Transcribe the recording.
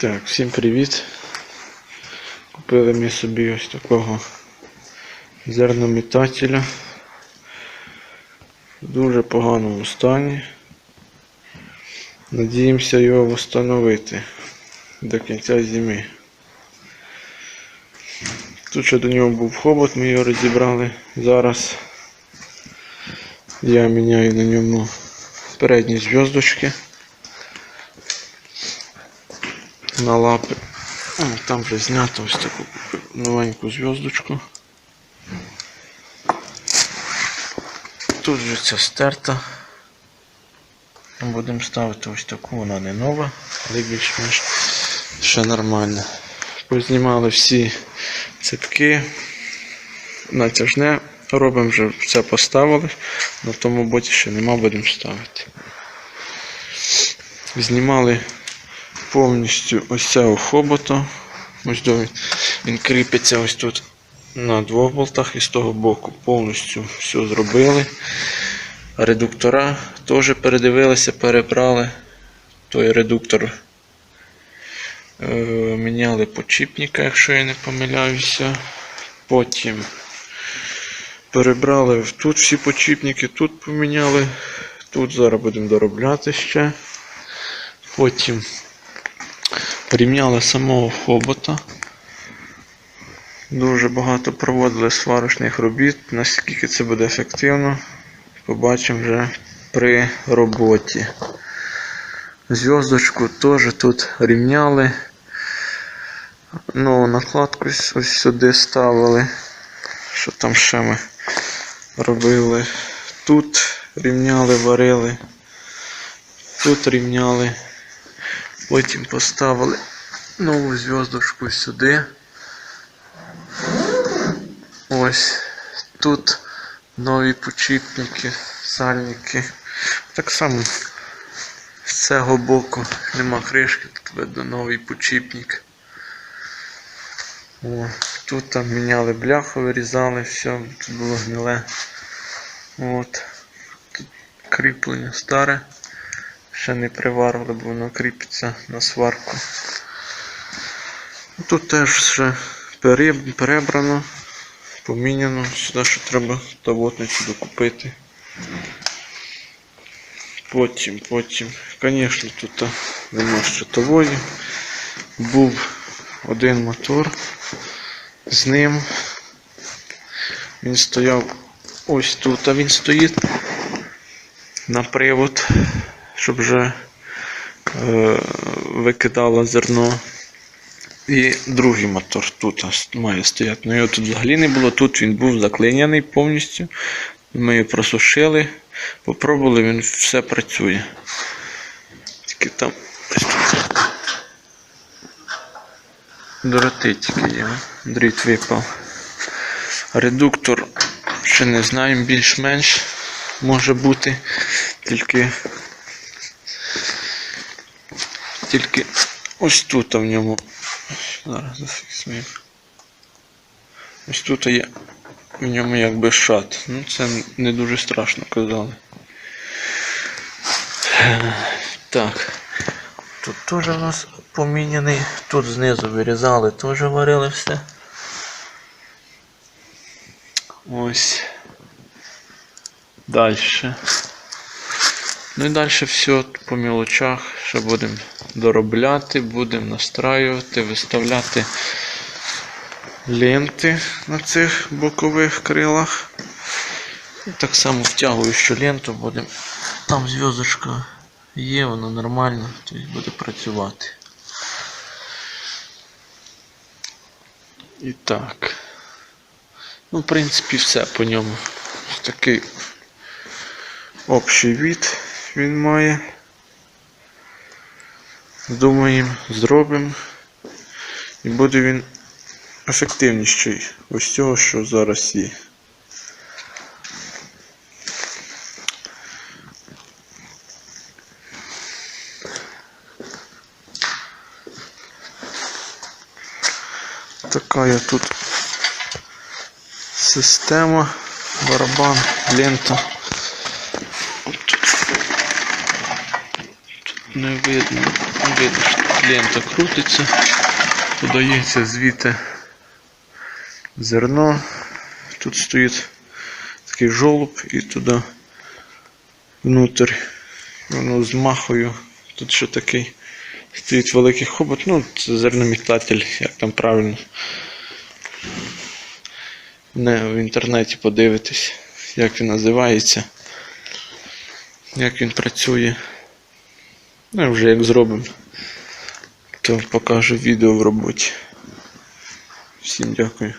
Так, всім привіт. Купили ми собі ось такого зернометателя. В дуже поганому стані. Надіємося його встановити до кінця зими. Тут ще до нього був хобот, ми його розібрали. Зараз я міняю на ньому передні зв'язочки. На лапи. Там вже знято ось таку новеньку зв'язочку. Тут вже ця стерта. Будемо ставити ось таку, вона не нова, але більш-менш ще нормальна. Познімали всі цепки. Натяжне робимо вже все поставили, на тому боці ще нема, будемо ставити. Знімали повністю ось цього хобота. Ось до він, кріпиться ось тут на двох болтах і з того боку повністю все зробили. Редуктора теж передивилися, перебрали. Той редуктор е, міняли почіпника, якщо я не помиляюся. Потім перебрали тут всі почіпники, тут поміняли. Тут зараз будемо доробляти ще. Потім порівняли самого хобота. Дуже багато проводили сварочних робіт. Наскільки це буде ефективно, побачимо вже при роботі. Зв'язочку теж тут рівняли. Нову накладку ось сюди ставили. Що там ще ми робили? Тут рівняли, варили. Тут рівняли. Потім поставили нову зв'язочку сюди. Ось тут нові почіпники, сальники. Так само з цього боку нема кришки, тут видно новий почіпник. О, тут там міняли бляху, вирізали, все, тут було гниле. От. Тут кріплення старе. Ще не приварили, бо воно кріпиться на сварку. Тут теж все перебрано, поміняно. Сюди ще треба тавотницю докупити. Потім, потім, звісно, тут нема щитової. Був один мотор з ним. Він стояв ось тут, а він стоїть на привод, щоб вже е, викидало зерно. І другий мотор тут має стояти. Ну його тут взагалі не було. Тут він був заклиняний повністю. Ми його просушили, попробували, він все працює. Тільки там. Дороти тільки є. Дріт випав. Редуктор ще не знаємо, більш-менш може бути. Тільки тільки ось тут в ньому. Зараз зафіксуємо. Ось тут є в ньому якби шат. Ну це не дуже страшно казали. Так. Тут теж у нас поміняний. Тут знизу вирізали, теж варили все. Ось. Дальше. Ну і далі все по мілочах. Ще будемо доробляти, будемо настраювати, виставляти ленти на цих бокових крилах. І так само втягуючу ленту будемо. Там зв'язочка є, вона нормальна, тобто буде працювати. І так. Ну, в принципі, все по ньому. Такий общий від він має. Думаємо, зробимо. І буде він ефективніший ось цього, що зараз є. Така тут система, барабан, лента. От тут. Не видно, видно. лента крутиться, подається звідти зерно. Тут стоїть такий жолоб і туди внутрь. Воно з махою. Тут ще такий стоїть великий хобот. Ну, це зерномітатель, як там правильно. Не в інтернеті подивитись, як він називається, як він працює. Ну, вже як зробимо, то покажу відео в роботі. Всім дякую.